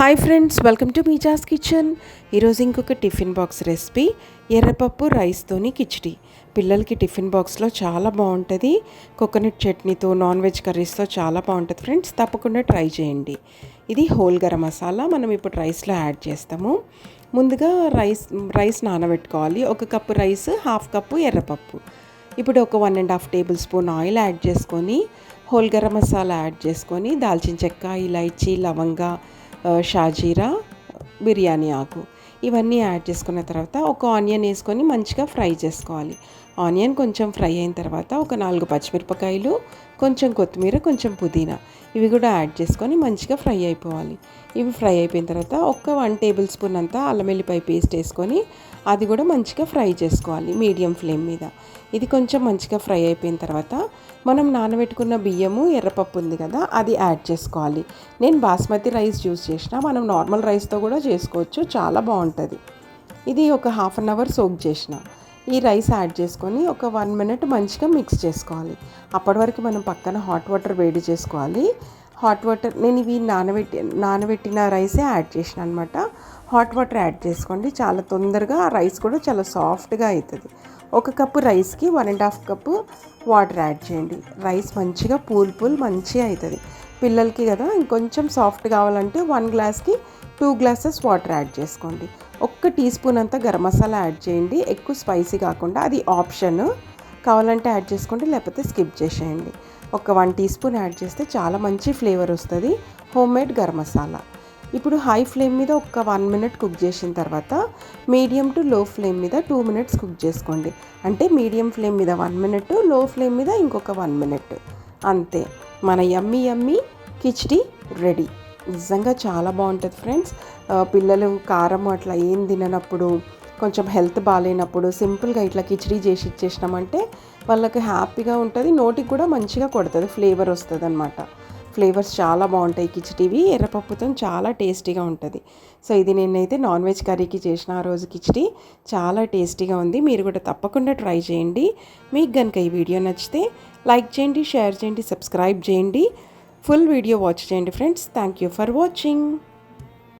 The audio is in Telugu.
Hi friends welcome to Meeja's kitchen ఈరోజు ఇంకొక టిఫిన్ బాక్స్ రెసిపీ ఎర్రపప్పు రైస్తోని కిచిడి. పిల్లలకి టిఫిన్ బాక్స్లో చాలా బాగుంటుంది. కోకోనట్ చట్నీతో నాన్ వెజ్ కర్రీస్తో చాలా బాగుంటుంది ఫ్రెండ్స్ తప్పకుండా ట్రై చేయండి. ఇది హోల్ గరం మసాలా మనం ఇప్పుడు రైస్లో యాడ్ చేస్తాము. ముందుగా రైస్ రైస్ నానబెట్టుకోవాలి. ఒక కప్పు రైస్ హాఫ్ కప్పు ఎర్రపప్పు. ఇప్పుడు ఒక one and half tablespoon oil add చేసుకొని హోల్ గరం మసాలా యాడ్ చేసుకొని దాల్చిన చెక్క ఇలైచి లవంగా షాజీరా బిర్యానీ ఆకు. ఇవన్నీ యాడ్ చేసుకున్న తర్వాత ఒక ఆనియన్ వేసుకొని మంచిగా ఫ్రై చేసుకోవాలి. ఆనియన్ కొంచెం ఫ్రై అయిన తర్వాత ఒక నాలుగు పచ్చిమిరపకాయలు కొంచెం కొత్తిమీర కొంచెం పుదీనా ఇవి కూడా యాడ్ చేసుకొని మంచిగా ఫ్రై అయిపోవాలి. ఇవి ఫ్రై అయిపోయిన తర్వాత ఒక వన్ టేబుల్ స్పూన్ అంతా అల్లం వెల్లిపాయ పేస్ట్ వేసుకొని అది కూడా మంచిగా ఫ్రై చేసుకోవాలి మీడియం ఫ్లేమ్ మీద. ఇది కొంచెం మంచిగా ఫ్రై అయిపోయిన తర్వాత మనం నానబెట్టుకున్న బియ్యము ఎర్రపప్పు ఉంది కదా అది యాడ్ చేసుకోవాలి. నేను బాస్మతి రైస్ యూస్ చేసిన మనం నార్మల్ రైస్తో కూడా చేసుకోవచ్చు చాలా బాగుంటుంది. ఇది ఒక హాఫ్ అన్ అవర్ సోక్ చేసిన. ఈ రైస్ యాడ్ చేసుకొని ఒక వన్ మినిట్ మంచిగా మిక్స్ చేసుకోవాలి. అప్పటి వరకు మనం పక్కన హాట్ వాటర్ వేడి చేసుకోవాలి. హాట్ వాటర్ నేను ఇవి నానబెట్టి నానబెట్టిన రైసే యాడ్ చేసిన అనమాట హాట్ వాటర్ యాడ్ చేసుకోండి. చాలా తొందరగా ఆ రైస్ కూడా చాలా సాఫ్ట్గా అవుతుంది ఒక కప్పు రైస్కి one and half cup water add చేయండి. రైస్ మంచిగా పూల్ పూల్ మంచిగా అవుతుంది పిల్లలకి కదా ఇంకొంచెం సాఫ్ట్ కావాలంటే వన్ గ్లాస్కి టూ గ్లాసెస్ వాటర్ యాడ్ చేసుకోండి. ఒక్క టీ స్పూన్ అంతా గరం మసాలా యాడ్ చేయండి. ఎక్కువ స్పైసీ కాకుండా అది ఆప్షన్. కావాలంటే యాడ్ చేసుకోండి లేకపోతే స్కిప్ చేసేయండి. ఒక వన్ టీ స్పూన్ యాడ్ చేస్తే చాలా మంచి ఫ్లేవర్ వస్తుంది. Home made garam masala. ఇప్పుడు హై ఫ్లేమ్ మీద ఒక వన్ మినిట్ కుక్ చేసిన తర్వాత మీడియం టు లో ఫ్లేమ్ మీద టూ మినిట్స్ కుక్ చేసుకోండి. అంటే మీడియం ఫ్లేమ్ మీద వన్ మినిట్లో ఫ్లేమ్ మీద ఇంకొక వన్ మినిట్. అంతే. మన యమ్మీ యమ్మీ కిచ్డీ రెడీ. నిజంగా చాలా బాగుంటుంది ఫ్రెండ్స్. పిల్లలు కారం అట్లా ఏం తిననప్పుడు కొంచెం హెల్త్ బాగాలేనప్పుడు సింపుల్గా ఇట్లా కిచిడి చేసి ఇచ్చేసినామంటే వాళ్ళకి హ్యాపీగా ఉంటుంది నోటికి కూడా మంచిగా కొడుతుంది ఫ్లేవర్ వస్తుంది అనమాట ఫ్లేవర్స్ చాలా బాగుంటాయి కిచిడివి ఎర్రపప్పుతో చాలా టేస్టీగా ఉంటుంది. సో ఇది నేనైతే నాన్ వెజ్ కర్రీకి చేసిన ఆ రోజు కిచిడి చాలా టేస్టీగా ఉంది. మీరు కూడా తప్పకుండా ట్రై చేయండి. మీకు కనుక ఈ వీడియో నచ్చితే లైక్ చేయండి షేర్ చేయండి సబ్స్క్రైబ్ చేయండి. ఫుల్ వీడియో వాచ్ చేయండి friends thank you for watching